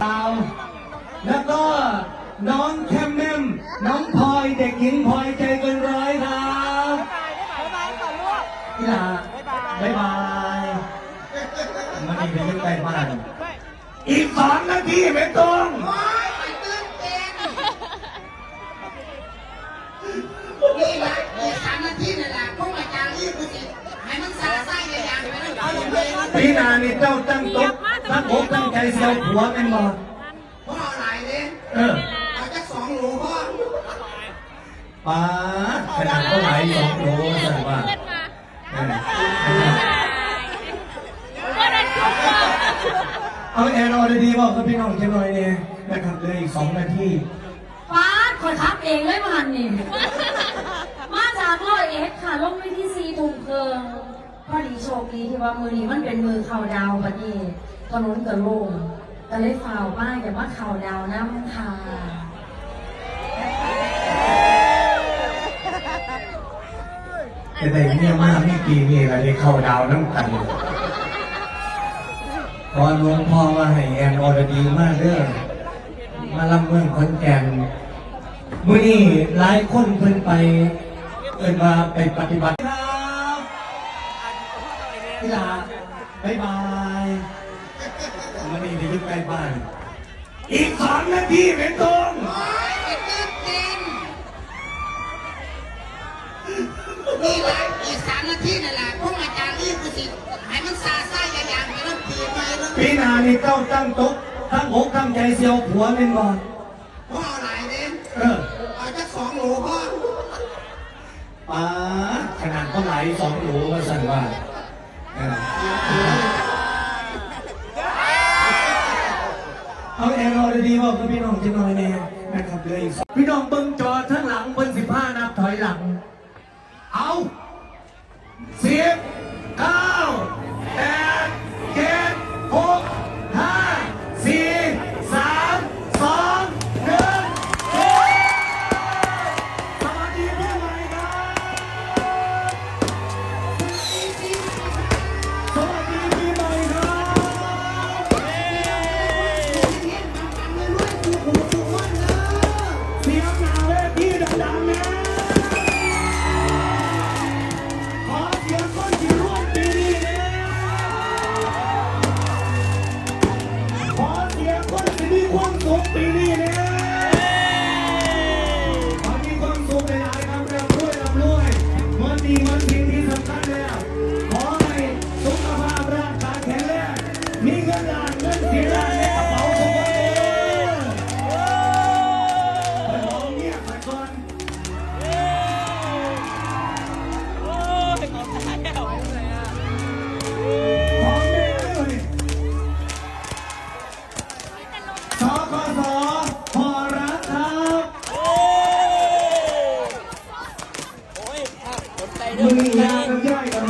แล้วก็น้องแคมเมมน้องพลอยเด็กหญิงพลอยใจเกินร้อยครับบ๊ายบายก่อนลูกพี่ลาบ๊ายบายมันอีกเป็นใกล้บ้านอีกสองนาทีไม่ต้องโอ้ยไปตื่นเต้นนี่ละอีกสามนาทีนี่แหละพวกอาจารย์รีบกูสิให้มันซาไส้อย่างไปนั่นเอาลงไปนั่นพี่นานี่เจ้าตั้งตุ๊กตั้งอกตั้งใจ เสียวผัวเป็นบ่พ่อเอาหลายเลยเออเอาจักสองหลูพ่อป้าขนาดเท่าไหร่สองโลสั่นว่าเออเอาแอนออดีๆบอกกับพี่น้องเจ้าหน่อยเนี่ยนะครับเหลยอีกสองนาทีฟ้าคอยทับเองเลยมาหันนี่มาจากร้อยเอ็ดค่ะลงไปที่ซีทุ่มเพิงพอดีโชคดีที่ว่ามือนี้มันเป็นมือเข่าดาวบัดนี้ ถนนกระโล่งแต่เลยฝ่าวมากอย่ามาเข่าดาวน้ำค่ะแต่แต่เนี่ยมากไม่ปีนี่อะไรเข้าดาวน้ำกันตอนหลวงพ่อมาให้แอนออดีมากเด้อมาลำเมืองขอนแก่นมื่อนี้หลายคนเพิ่นไปเอินมาไปปฏิบัติครับพี่ลาบ๊ายบาย มันนี่ที่อยุ่ใกล้บ้าน อีกสองนาทีเป็นตรงโอ้ยไปตื่นเต้นนี่ละอีกสามนาทีนี่แหละพวกอาจารย์รีบกูสิให้มันซาไส้อย่างไปนั่นปีไปนั่นพี่นานี่เจ้าตั้งตุ๊กตั้งอกตั้งใจเสียวผัวเป็นบ่พ่อเอาหลายเลยเออเอาจักสองหลูพ่อป้าขนาดเท่าไหร่สองหลูมาสั่นว่าเออ เอาแอร์รอดีๆบอกกับพี่น้องจะหน่อยแน่นะครับเลยพี่น้องเบิ้งจอทั้งหลัง สุขปีนี้นะขอมีความสุขหลายๆครับร่ำรวยร่ำรวยมันดีมันสิ่งที่สำคัญแล้ว ขอให้สุขภาพร่างกายแข็งแรงมีเงินล้าน ยางน้ำย่อยกันมาก